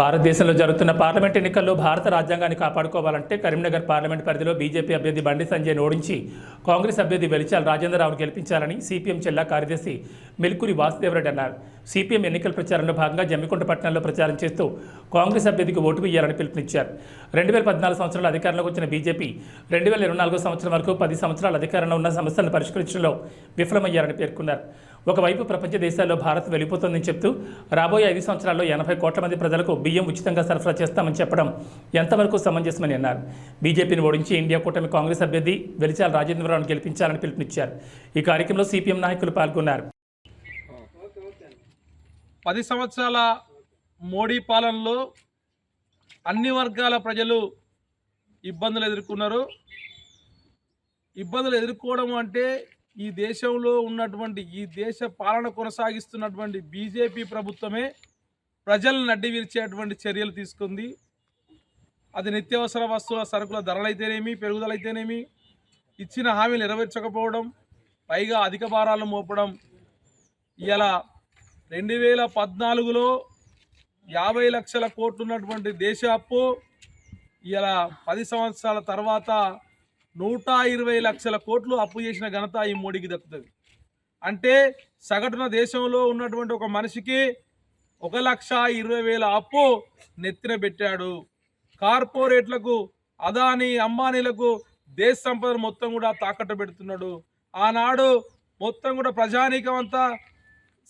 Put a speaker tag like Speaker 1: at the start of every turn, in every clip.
Speaker 1: భారతదేశంలో జరుగుతున్న పార్లమెంట్ ఎన్నికల్లో భారత రాజ్యాంగాన్ని కాపాడుకోవాలంటే కరీంనగర్ పార్లమెంట్ పరిధిలో బీజేపీ అభ్యర్థి బండి సంజయ్ ఓడించి కాంగ్రెస్ అభ్యర్థి వెలిచాల రాజేంద్రరావును గెలిపించాలని సిపిఎం జిల్లా కార్యదర్శి మిల్కురి వాసుదేవరెడ్డి అన్నారు. సిపిఎం ఎన్నికల ప్రచారంలో భాగంగా జమ్మికుంట పట్టణంలో ప్రచారం చేస్తూ కాంగ్రెస్ అభ్యర్థికి ఓటు వేయాలని పిలుపునిచ్చారు. రెండు వేల పద్నాలుగు సంవత్సరాలు అధికారంలోకి వచ్చిన బీజేపీ రెండు వేల ఇరవై నాలుగో సంవత్సరం వరకు పది సంవత్సరాల అధికారంలో ఉన్న సమస్యలను పరిష్కరించడంలో విఫలమయ్యారని పేర్కొన్నారు. ఒకవైపు ప్రపంచ దేశాల్లో భారత్ వెళ్ళిపోతుందని చెప్తూ రాబోయే ఐదు సంవత్సరాల్లో ఎనభై కోట్ల మంది ప్రజలకు బియ్యం ఉచితంగా సరఫరా చేస్తామని చెప్పడం ఎంతవరకు సమంజసమని అన్నారు. బీజేపీని ఓడించి ఇండియా కూటమి కాంగ్రెస్ అభ్యర్థి వెలిచాల రాజేంద్రరావును గెలిపించాలని పిలుపునిచ్చారు. ఈ కార్యక్రమంలో సిపిఎం నాయకులు పాల్గొన్నారు.
Speaker 2: పది సంవత్సరాల మోడీ పాలనలో అన్ని వర్గాల ప్రజలు ఇబ్బందులు ఎదుర్కొన్నారు. ఇబ్బందులు ఎదుర్కోవడం అంటే ఈ దేశంలో ఉన్నటువంటి ఈ దేశ పాలన కొనసాగిస్తున్నటువంటి బీజేపీ ప్రభుత్వమే ప్రజలను నడ్డి విరిచేటువంటి చర్యలు తీసుకుంది. అది నిత్యావసర వస్తువుల సరుకుల ధరలైతేనేమి పెరుగుదలైతేనేమి ఇచ్చిన హామీలు నెరవేర్చకపోవడం పైగా అధిక భారాలు మోపడం. ఇలా రెండు వేల పద్నాలుగులో యాభై లక్షల కోట్లు ఉన్నటువంటి దేశ అప్పు ఇలా పది సంవత్సరాల తర్వాత నూట ఇరవై లక్షల కోట్లు అప్పు చేసిన ఘనత ఈ మోడీకి దక్కుతుంది. అంటే సగటున దేశంలో ఉన్నటువంటి ఒక మనిషికి ఒక లక్ష ఇరవై వేల అప్పు నెత్తిన పెట్టాడు. కార్పొరేట్లకు అదానీ అంబానీలకు దేశ సంపద మొత్తం కూడా తాకట్టు పెడుతున్నాడు. ఆనాడు మొత్తం కూడా ప్రజానీకం అంతా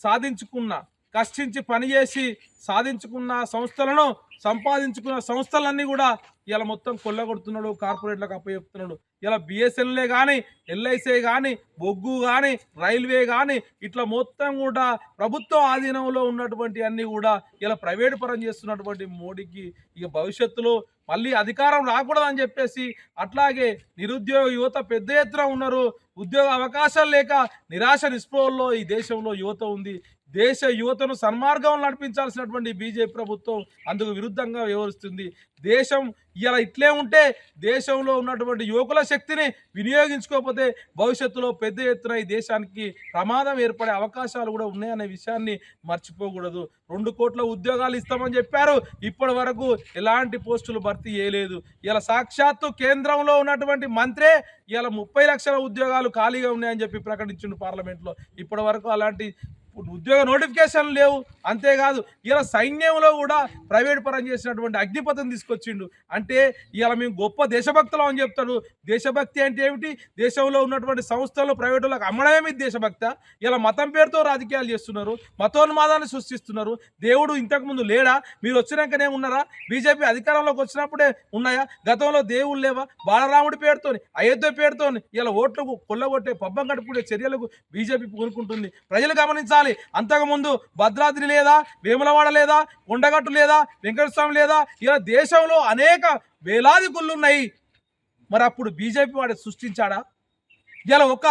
Speaker 2: సాధించుకున్న కష్టించి పనిచేసి సాధించుకున్న సంస్థలను సంపాదించుకున్న సంస్థలన్నీ కూడా ఇలా మొత్తం కొల్లగొడుతున్నాడు కార్పొరేట్లకు అప్పచెప్తున్నాడు. ఇలా బిఎస్ఎన్ఎల్ఏ కానీ ఎల్ఐసీ కానీ బొగ్గు కానీ రైల్వే కానీ ఇట్లా మొత్తం కూడా ప్రభుత్వ ఆధీనంలో ఉన్నటువంటి అన్నీ కూడా ఇలా ప్రైవేట్ పరం చేస్తున్నటువంటి మోడీకి ఇక భవిష్యత్తులో మళ్ళీ అధికారం రాకూడదని చెప్పేసి అట్లాగే నిరుద్యోగ యువత పెద్ద ఎత్తున ఉన్నారు. ఉద్యోగ అవకాశాలు లేక నిరాశ నిస్పృహల్లో ఈ దేశంలో యువత ఉంది. దేశ యువతను సన్మార్గం నడిపించాల్సినటువంటి బీజేపీ ప్రభుత్వం అందుకు విరుద్ధంగా వ్యవహరిస్తుంది. దేశం ఇలా ఇట్లే ఉంటే దేశంలో ఉన్నటువంటి యువకుల శక్తిని వినియోగించుకోకపోతే భవిష్యత్తులో పెద్ద ఎత్తున ఈ దేశానికి ప్రమాదం ఏర్పడే అవకాశాలు కూడా ఉన్నాయనే విషయాన్ని మర్చిపోకూడదు. రెండు కోట్ల ఉద్యోగాలు ఇస్తామని చెప్పారు. ఇప్పటి వరకు ఎలాంటి పోస్టులు భర్తీ చేయలేదు. ఇలా సాక్షాత్తు కేంద్రంలో ఉన్నటువంటి మంత్రే ఇలా ముప్పై లక్షల ఉద్యోగాలు ఖాళీగా ఉన్నాయని చెప్పి ప్రకటించిండు పార్లమెంట్లో. ఇప్పటి వరకు అలాంటి ఉద్యోగ నోటిఫికేషన్లు లేవు. అంతేకాదు ఇలా సైన్యంలో కూడా ప్రైవేట్ పరం చేసినటువంటి అగ్నిపథం తీసుకొచ్చిండు. అంటే ఇలా మేము గొప్ప దేశభక్తులం అని చెప్తాడు. దేశభక్తి అంటే ఏమిటి? దేశంలో ఉన్నటువంటి సంస్థలు ప్రైవేట్ వాళ్ళకి అమ్మడమేమి దేశభక్త. ఇలా మతం పేరుతో రాజకీయాలు చేస్తున్నారు. మతోన్మాదాన్ని సృష్టిస్తున్నారు. దేవుడు ఇంతకుముందు లేడా? మీరు వచ్చినాకనే ఉన్నారా? బీజేపీ అధికారంలోకి వచ్చినప్పుడే ఉన్నాయా? గతంలో దేవుళ్ళు లేవా? బాలరాముడి పేరుతోని అయోధ్య పేరుతోని ఇలా ఓట్లకు కొల్లగొట్టే పబ్బం గడుపుకునే చర్యలకు బీజేపీ పూనుకుంటుంది. ప్రజలు గమనించాలి. అంతకుముందు భద్రాద్రి లేదా? వేములవాడ లేదా? కొండగట్టు లేదా? వెంకటస్వామి లేదా? ఇలా దేశంలో అనేక వేలాది గుళ్ళు ఉన్నాయి. మరి అప్పుడు బీజేపీ వాడు సృష్టించాడా? ఇలా ఒక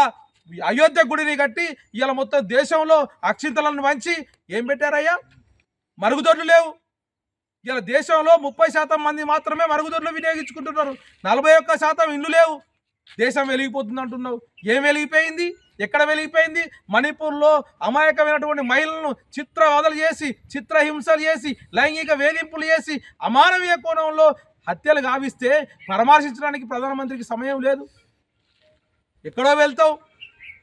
Speaker 2: అయోధ్య గుడిని కట్టి ఇలా మొత్తం దేశంలో అక్షింతలను వంచి ఏం పెట్టారయ్యా? మరుగుదొడ్లు లేవు. ఇలా దేశంలో ముప్పై శాతం మంది మాత్రమే మరుగుదొడ్లు వినియోగించుకుంటున్నారు. నలభై ఒక్క శాతం ఇల్లు లేవు. దేశం వెలిగిపోతుంది అంటున్నావు. ఏం వెలిగిపోయింది? ఎక్కడ వెలిగిపోయింది? మణిపూర్లో అమాయకమైనటువంటి మహిళలను చిత్రవదలు చేసి చిత్రహింసలు చేసి లైంగిక వేధింపులు చేసి అమానవీయ కోణంలో హత్యలు గావిస్తే పరామర్శించడానికి ప్రధానమంత్రికి సమయం లేదు. ఎక్కడో వెళ్తావు.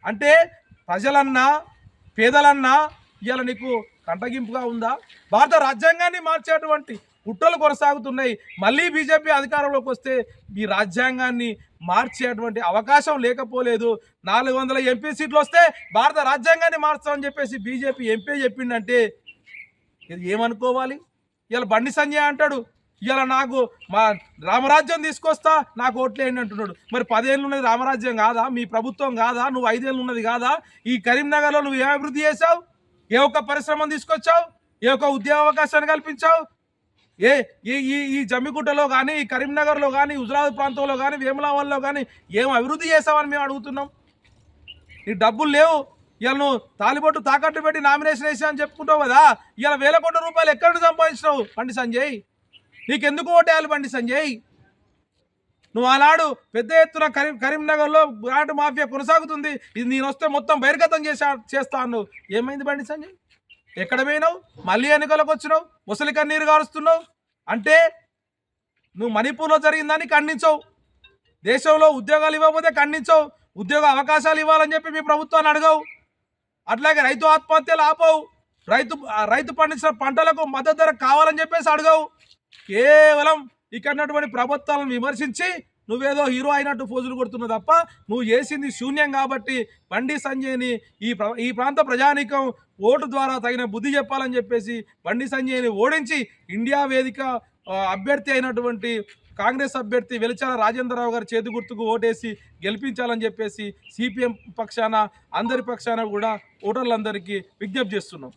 Speaker 2: అంటే ప్రజలన్నా పేదలన్నా ఇవాళ నీకు కంటగింపుగా ఉందా? భారత రాజ్యాంగాన్ని మార్చేటువంటి కుట్రలు కొనసాగుతున్నాయి. మళ్ళీ బీజేపీ అధికారంలోకి వస్తే ఈ రాజ్యాంగాన్ని మార్చేటువంటి అవకాశం లేకపోలేదు. నాలుగు వందల ఎంపీ సీట్లు వస్తే భారత రాజ్యాంగాన్ని మార్చామని చెప్పేసి బీజేపీ ఎంపీ చెప్పిండంటే ఇది ఏమనుకోవాలి? ఇలా బండి సంజయ్ అంటాడు ఇలా నాకు మా రామరాజ్యం తీసుకొస్తా నాకు ఓట్లేయండి అంటున్నాడు. మరి పదేళ్ళు ఉన్నది రామరాజ్యం కాదా? మీ ప్రభుత్వం కాదా? నువ్వు ఐదేళ్ళు ఉన్నది కాదా? ఈ కరీంనగర్లో నువ్వు ఏ అభివృద్ధి చేసావు ఏ ఒక్క పరిశ్రమను తీసుకొచ్చావు? ఏ ఒక్క ఉద్యోగ అవకాశాన్ని కల్పించావు? ఏ ఈ ఈ ఈ జమ్మిగుట్టలో కానీ ఈ కరీంనగర్లో కానీ హుజరాబాద్ ప్రాంతంలో కానీ వేములావాల్లో కానీ ఏం అభివృద్ధి చేసావని మేము అడుగుతున్నాం. నీ డబ్బులు లేవు. ఇలా నువ్వు తాలిబొట్టు తాకట్టు పెట్టి నామినేషన్ వేసా అని చెప్పుకుంటావు కదా. ఇవాళ వేల కోట్ల రూపాయలు ఎక్కడ సంపాదించినావు? బండి సంజయ్. నీకెందుకు ఓటేయాలి బండి సంజయ్? నువ్వు ఆనాడు పెద్ద ఎత్తున కరీం కరీంనగర్లో బ్రాండ్ మాఫియా కొనసాగుతుంది. ఇది నేను వస్తే మొత్తం బహిర్గతం చేసా చేస్తాను ఏమైంది బండి సంజయ్? ఎక్కడ పోయినావు? మళ్ళీ ఎన్నికలకు వచ్చినావు? ముసలి కన్నీరు కారుస్తున్నావు అంటే నువ్వు మణిపూర్లో జరిగిందని ఖండించవు. దేశంలో ఉద్యోగాలు ఇవ్వకపోతే ఖండించవు. ఉద్యోగ అవకాశాలు ఇవ్వాలని చెప్పి మీ ప్రభుత్వాన్ని అడగవు. అట్లాగే రైతు ఆత్మహత్యలు ఆపవు. రైతు రైతు పండించిన పంటలకు మద్దతు ధర కావాలని చెప్పేసి అడగవు. కేవలం ఇక్కడ ఉన్నటువంటి ప్రభుత్వాలను విమర్శించి నువ్వేదో హీరో అయినట్టు పోజులు కొడుతున్నావు తప్ప నువ్వు చేసింది శూన్యం కాబట్టి బండి సంజయ్ని ఈ ఈ ప్రాంత ప్రజానీకం ఓటు ద్వారా తగిన బుద్ధి చెప్పాలని చెప్పేసి బండి సంజయ్ని ఓడించి ఇండియా వేదిక అభ్యర్థి అయినటువంటి కాంగ్రెస్ అభ్యర్థి వెలిచాల రాజేంద్రరావు గారి చేతి గుర్తుకు ఓటేసి గెలిపించాలని చెప్పేసి సిపిఎం పక్షాన అందరి పక్షాన కూడా ఓటర్లందరికీ విజ్ఞప్తి చేస్తున్నాం.